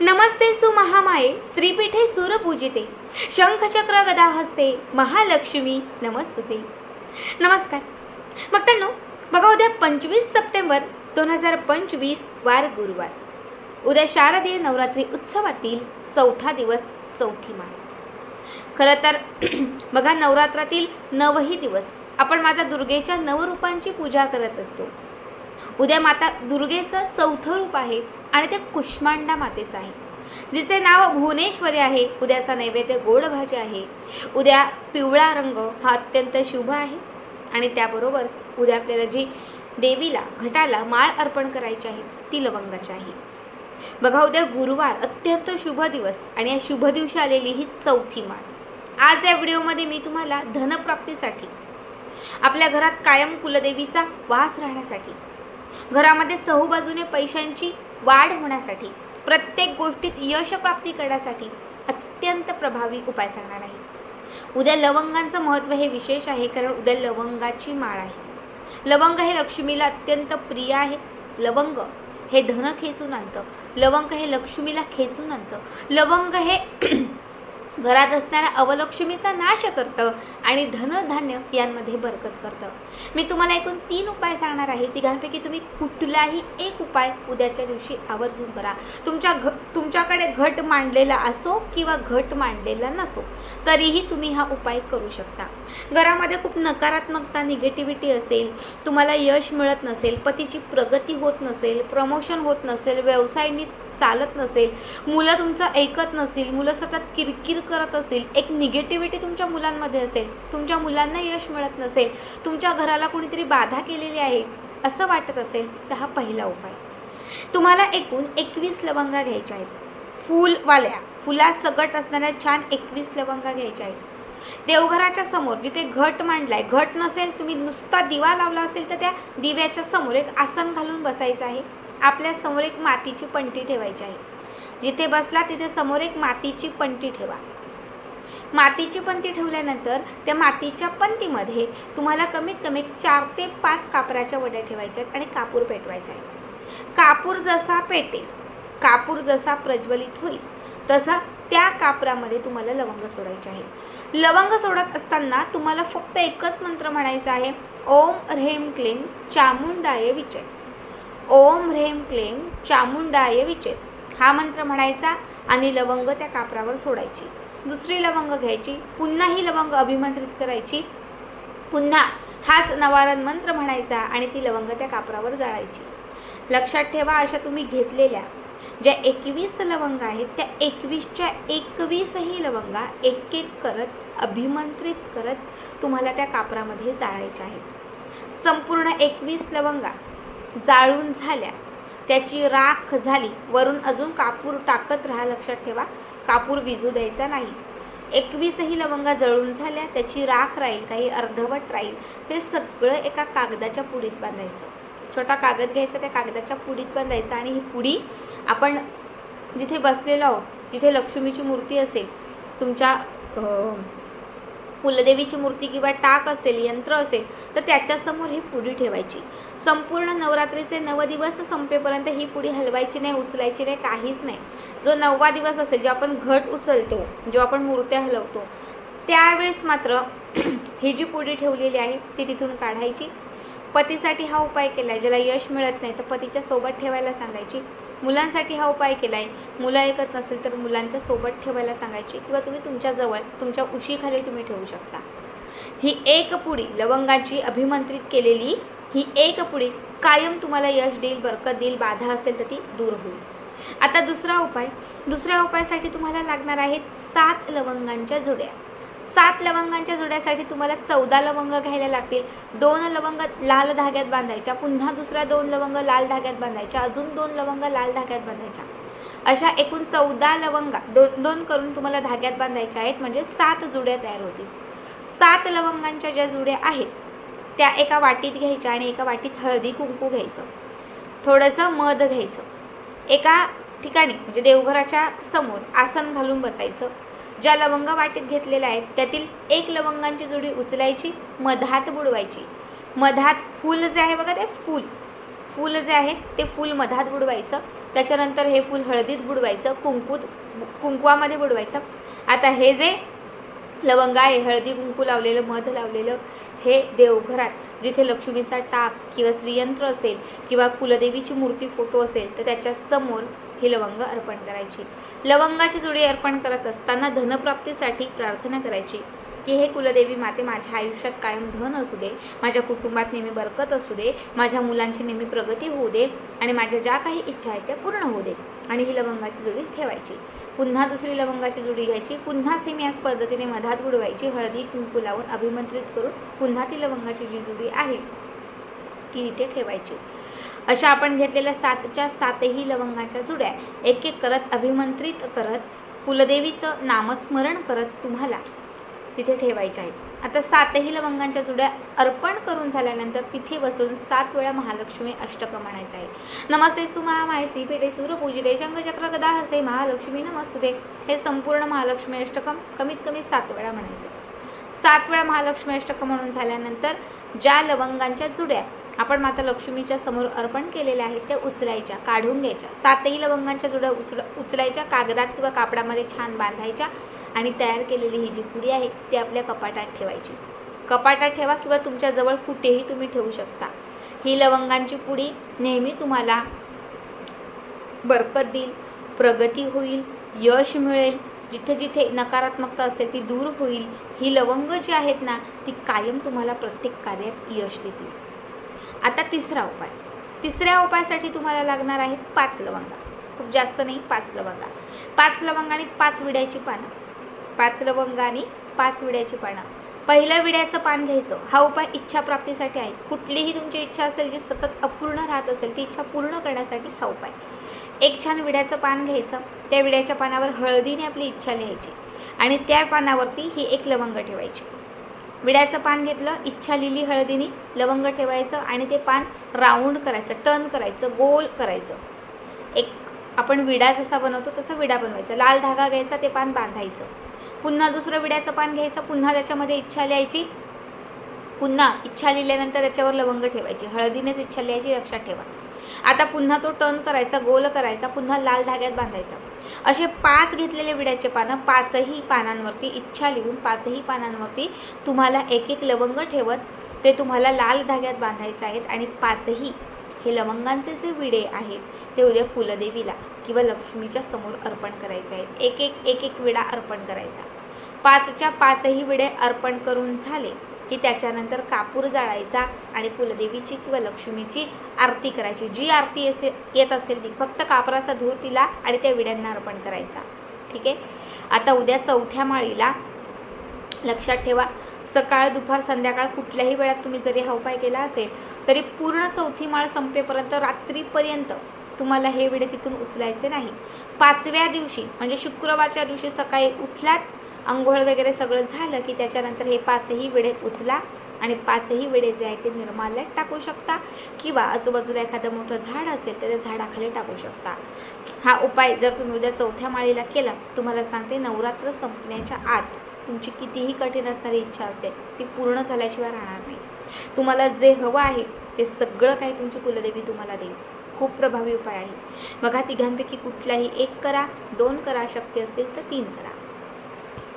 नमस्ते सुमहामाये श्रीपीठे सुरपूजिते शंखचक्र गदा हस्ते महालक्ष्मी नमस्तुते. नमस्कार. भक्तांनो बघा उद्या पंचवीस सप्टेंबर दोन हजार पंचवीस वार गुरुवार. उद्या शारदीय नवरात्री उत्सवातील चौथा दिवस चौथी माळ. खरं तर बघा नवरात्रातील नवही दिवस आपण माता दुर्गेच्या नवरूपांची पूजा करत असतो. उद्या माता दुर्गेचं चौथं रूप आहे आणि ते कुष्मांडा मातेचं आहे. जिचे नाव भुवनेश्वरी आहे उद्याचा नैवेद्य गोड भाजी आहे. उद्या पिवळा रंग हा अत्यंत शुभ आहे. आणि त्याबरोबरच उद्या आपल्याला जी देवीला घटाला माळ अर्पण करायची आहे ती लवंगाची आहे. बघा उद्या गुरुवार अत्यंत शुभ दिवस आणि या शुभ दिवशी आलेली ही चौथी माळ. आज या व्हिडिओमध्ये मी तुम्हाला धनप्राप्तीसाठी आपल्या घरात कायम कुलदेवीचा वास राहण्यासाठी घरामध्ये चहूबाजूने पैशांची वाढ होण्यासाठी प्रत्येक गोष्टीत यश प्राप्ती करण्यासाठी अत्यंत प्रभावी उपाय सांगणार आहे. उद्या लवंगांचं महत्त्व हे विशेष आहे कारण उद्या लवंगाची माळ आहे. लवंग हे लक्ष्मीला अत्यंत प्रिय आहे. लवंग हे धन खेचून आणतं. लवंग हे लक्ष्मीला खेचून आणतं. लवंग हे घरात असणाऱ्या अवलक्ष्मीचा नाश करतं आणि धनधान्य यांमध्ये बरकत करतं. मी तुम्हाला एकूण तीन उपाय सांगणार आहे. तिघांपैकी तुम्ही कुठलाही एक उपाय उद्याच्या दिवशी आवर्जून करा. तुमच्या घ तुमच्याकडे घट मांडलेला असो किंवा घट मांडलेला नसो तरीही तुम्ही हा उपाय करू शकता. घरामध्ये खूप नकारात्मकता निगेटिव्हिटी असेल तुम्हाला यश मिळत नसेल पतीची प्रगती होत नसेल प्रमोशन होत नसेल व्यवसायनी चालत नसेल मुलं तुमचं ऐकत नसेल मुलं सतत किरकिर करत असेल एक निगेटिव्हिटी तुमच्या मुलांमध्ये असेल तुमच्या मुलांना यश मिळत नसेल तुमच्या घराला कोणीतरी बाधा केलेली आहे असं वाटत असेल तर हा पहिला उपाय. तुम्हाला एकूण एकवीस लवंगा घ्यायच्या आहेत. फुलवाल्या फुला सकट असणाऱ्या छान एकवीस लवंगा घ्यायच्या आहेत. देवघराच्या समोर जिथे घट मांडलाय घट नसेल तुम्ही नुसता दिवा लावला असेल तर त्या दिव्याच्या समोर एक आसन घालून बसायचं आहे. आपल्यासमोर एक मातीची पंटी ठेवायची आहे. जिथे बसला तिथे समोर एक मातीची पंटी ठेवा. मातीची पंती ठेवल्यानंतर त्या मातीच्या पंतीमध्ये तुम्हाला कमीत कमी चार ते पाच कापराच्या वड्या ठेवायच्या आहेत आणि कापूर पेटवायचा आहे. कापूर जसा पेटेल कापूर जसा प्रज्वलित होईल तसा त्या कापरामध्ये तुम्हाला लवंग सोडायचे आहे. लवंग सोडत असताना तुम्हाला फक्त एकच मंत्र म्हणायचा आहे ओम ह्रेम क्लीम चामुंडाय विचय ओम ह्रेम क्लेम चामुंडाय विचे हा मंत्र म्हणायचा आणि लवंग त्या कापरावर सोडायची. दुसरी लवंग घ्यायची पुन्हा ही लवंग अभिमंत्रित करायची. पुन्हा हाच नवारण मंत्र म्हणायचा आणि ती लवंग त्या कापरावर जाळायची. लक्षात ठेवा अशा तुम्ही घेतलेल्या ज्या एकवीस लवंग आहेत त्या एकवीसच्या एकवीसही लवंगा एक एक करत अभिमंत्रित करत तुम्हाला त्या कापरामध्ये जाळायच्या आहेत. संपूर्ण एकवीस लवंगा जाळून झाल्या. त्याची राख झाली. वरून अजून कापूर टाकत राहा लक्षात ठेवा. कापूर विजू द्यायचा नाही. एकवीसही लवंगा जळून झाल्या. त्याची राख राहील काही अर्धवट राहील. ते सगळं एका कागदाच्या पुडीत बांधायचं. छोटा कागद घ्यायचा त्या कागदाच्या पुडीत बांधायचा आणि ही पुडी आपण जिथे बसलेलो आहोत जिथे लक्ष्मीची मूर्ती असेल तुमच्या कुलदेवीची मूर्ती किंवा टाक असेल यंत्र असेल तर त्याच्यासमोर ही पुडी ठेवायची. संपूर्ण नवरात्रीचे नव दिवस संपेपर्यंत ही पुडी हलवायची नाही उचलायची नाही काहीच नाही. जो नववा दिवस असेल जेव्हा आपण घट उचलतो जेव्हा आपण मूर्त्या हलवतो त्यावेळेस मात्र ही जी पुडी ठेवलेली आहे ती तिथून काढायची. पतीसाठी हा उपाय केला आहे ज्याला यश मिळत नाही तर पतीच्या सोबत ठेवायला सांगायची. मुलांसाठी हा उपाय केला आहे मुलं ऐकत नसेल तर मुलांच्या सोबत ठेवायला सांगायची किंवा तुम्ही तुमच्याजवळ तुमच्या उशीखाली तुम्ही ठेवू शकता. ही एक पुडी लवंगाची अभिमंत्रित केलेली ही एक पुडी कायम तुम्हाला यश देईल बरकत देईल बाधा असेल तर ती दूर होईल. आता दुसरा उपाय दुसऱ्या उपायासाठी तुम्हाला लागणार आहेत सात लवंगांच्या जुड्या. सात लवंगांच्या जुड्यासाठी तुम्हाला चौदा लवंग घ्यायला लागतील. दोन लवंग लाल धाग्यात बांधायच्या पुन्हा दुसऱ्या दोन लवंग लाल धाग्यात बांधायच्या अजून दोन लवंग लाल धाग्यात बांधायच्या. अशा एकूण चौदा लवंगा दोन दोन करून तुम्हाला धाग्यात बांधायच्या आहेत म्हणजे सात जुड्या तयार होतील. सात लवंगांच्या ज्या जुड्या आहेत त्या एका वाटीत घ्यायच्या आणि एका वाटीत हळदी कुंकू घ्यायचं. थोडंसं मध घ्यायचं. एका ठिकाणी म्हणजे देवघराच्या समोर आसन घालून बसायचं. ज्या लवंग वाटीत घेतलेल्या आहेत त्यातील एक लवंगांची जोडी उचलायची मधात बुडवायची. मधात फूल जे आहे बघा ते फूल. फूल जे आहे ते फूल मधात बुडवायचं. त्याच्यानंतर हे फूल हळदीत बुडवायचं कुंकूत कुंकवामध्ये बुडवायचं. आता हे जे लवंग आहे हळदी कुंकू लावलेलं मध लावलेलं हे देवघरात जिथे लक्ष्मीचा टाक किंवा श्रीयंत्र असेल किंवा कुलदेवीची मूर्ती फोटो असेल तर त्याच्यासमोर ही लवंग अर्पण करायची. लवंगाची जोडी अर्पण करत असताना धनप्राप्तीसाठी प्रार्थना करायची. की हे कुलदेवी माते माझ्या आयुष्यात कायम धन असू दे माझ्या कुटुंबात नेहमी बरकत असू दे माझ्या मुलांची नेहमी प्रगती होऊ दे आणि माझ्या ज्या काही इच्छा आहेत त्या पूर्ण होऊ दे. आणि ही लवंगाची जोडी ठेवायची. पुन्हा दुसरी लवंगाची जोडी घ्यायची. पुन्हा सेम याच पद्धतीने मधात बुडवायची. हळदी कुंकू लावून अभिमंत्रित करून पुन्हा ती लवंगाची जी जोडी आहे ती इथे ठेवायची. अशा आपण घेतलेल्या सातच्या सातही लवंगाच्या जुड्या एक एक करत अभिमंत्रित करत कुलदेवीचं नामस्मरण करत तुम्हाला तिथे ठेवायच्या आहेत. आता सातही लवंगांच्या जुड्या अर्पण करून झाल्यानंतर तिथे बसून सात वेळा महालक्ष्मी अष्टक म्हणायचं आहे. नमस्ते सुमा माय श्री पेटे सूर्यपूजिते शंखचक्र गदा हसे महालक्ष्मी नमस्तुते. हे संपूर्ण महालक्ष्मी अष्टकम कमीत कमी सात वेळा म्हणायचं सात वेळा महालक्ष्मी अष्टकम म्हणून झाल्यानंतर ज्या लवंगांच्या जुड्या आपण माता लक्ष्मीच्या समोर अर्पण केलेल्या आहेत त्या उचलायच्या काढून घ्यायच्या. सातही लवंगांच्या जुड्या उचल उचलायच्या कागदात किंवा कापडामध्ये छान बांधायच्या आणि तयार केलेली ही जी पुडी आहे ती आपल्या कपाटात ठेवायची. कपाटात ठेवा किंवा तुमच्याजवळ कुठेही तुम्ही ठेवू शकता. ही लवंगांची पुडी नेहमी तुम्हाला बरकत देईल प्रगती होईल यश मिळेल. जिथे जिथे नकारात्मकता असेल ती दूर होईल. ही लवंग जी आहेत ना ती कायम तुम्हाला प्रत्येक कार्यात यश देतील. आता तिसरा उपाय. तिसऱ्या उपायासाठी तुम्हाला लागणार आहेत पाच लवंगा. खूप जास्त नाही पाच लवंगा. पाच लवंग आणि पाच विड्याची पानं. पाच लवंग आणि पाच विड्याची पानं. पहिलं विड्याचं पान घ्यायचं. हा उपाय इच्छा प्राप्तीसाठी आहे. कुठलीही तुमची इच्छा असेल जी सतत अपूर्ण राहत असेल ती इच्छा पूर्ण करण्यासाठी हा उपाय. एक छान विड्याचं पान घ्यायचं. त्या विड्याच्या पानावर हळदीने आपली इच्छा लिहायची. आणि त्या पानावरती ही एक लवंग ठेवायची. विड्याचं पान घेतलं इच्छा लिहिली हळदीने लवंग ठेवायचं आणि ते पान राऊंड करायचं टर्न करायचं गोल करायचं. एक आपण विडा जसा बनवतो तसा विडा बनवायचा. लाल धागा घ्यायचा ते पान बांधायचं. पुन्हा दुसरं विड्याचं पान घ्यायचं पुन्हा त्याच्यामध्ये इच्छा लिहायची. पुन्हा इच्छा लिहिल्यानंतर त्याच्यावर लवंग ठेवायची. हळदीनेच इच्छा लिहायची लक्षात ठेवा. आता पुन्हा तो टर्न करायचा गोल करायचा पुन्हा लाल धाग्यात बांधायचा. असे पाच घेतलेले विड्याचे पानं पाचही पानांवरती इच्छा लिहून पाचही पानांवरती तुम्हाला एक एक लवंग ठेवत ते तुम्हाला लाल धाग्यात बांधायचे आहेत आणि पाचही हे लवंगांचे जे विडे आहेत ते उद्या कुलदेवीला किंवा लक्ष्मीच्या समोर अर्पण करायचे आहेत. एक एक एक एक विडा अर्पण करायचा. पाचच्या पाचही विडे अर्पण करून झाले की त्याच्यानंतर कापूर जाळायचा आणि कुलदेवीची किंवा लक्ष्मीची आरती करायची. जी आरती असे येत असेल ती फक्त कापराचा धूर तिला आणि त्या विड्यांना अर्पण करायचा. ठीक आहे? आता उद्या चौथ्या माळीला लक्षात ठेवा सकाळ दुपार संध्याकाळ कुठल्याही वेळात तुम्ही जरी हा उपाय केला असेल तरी पूर्ण चौथी माळ संपेपर्यंत रात्रीपर्यंत तुम्हाला हे विडे तिथून उचलायचे नाही. पाचव्या दिवशी म्हणजे शुक्रवारच्या दिवशी सकाळी उठलात आंघोळ वगैरे सगळं झालं की त्याच्यानंतर हे पाचही विडे उचला आणि पाचही विडे जे आहे ते निर्माल्यात टाकू शकता किंवा आजूबाजूला एखादं मोठं झाड असेल तर त्या झाडाखाली टाकू शकता. हा उपाय जर तुम्ही उद्या चौथ्या माळीला केला तुम्हाला सांगते नवरात्र संपण्याच्या आत तुमची कितीही कठीण असणारी इच्छा असेल ती पूर्ण झाल्याशिवाय राहणार नाही. तुम्हाला जे हवं आहे ते सगळं काही तुमची कुलदेवी तुम्हाला देईल. खूप प्रभावी उपाय आहे. बघा तिघांपैकी कुठलाही एक करा दोन करा शक्य असेल तर तीन करा.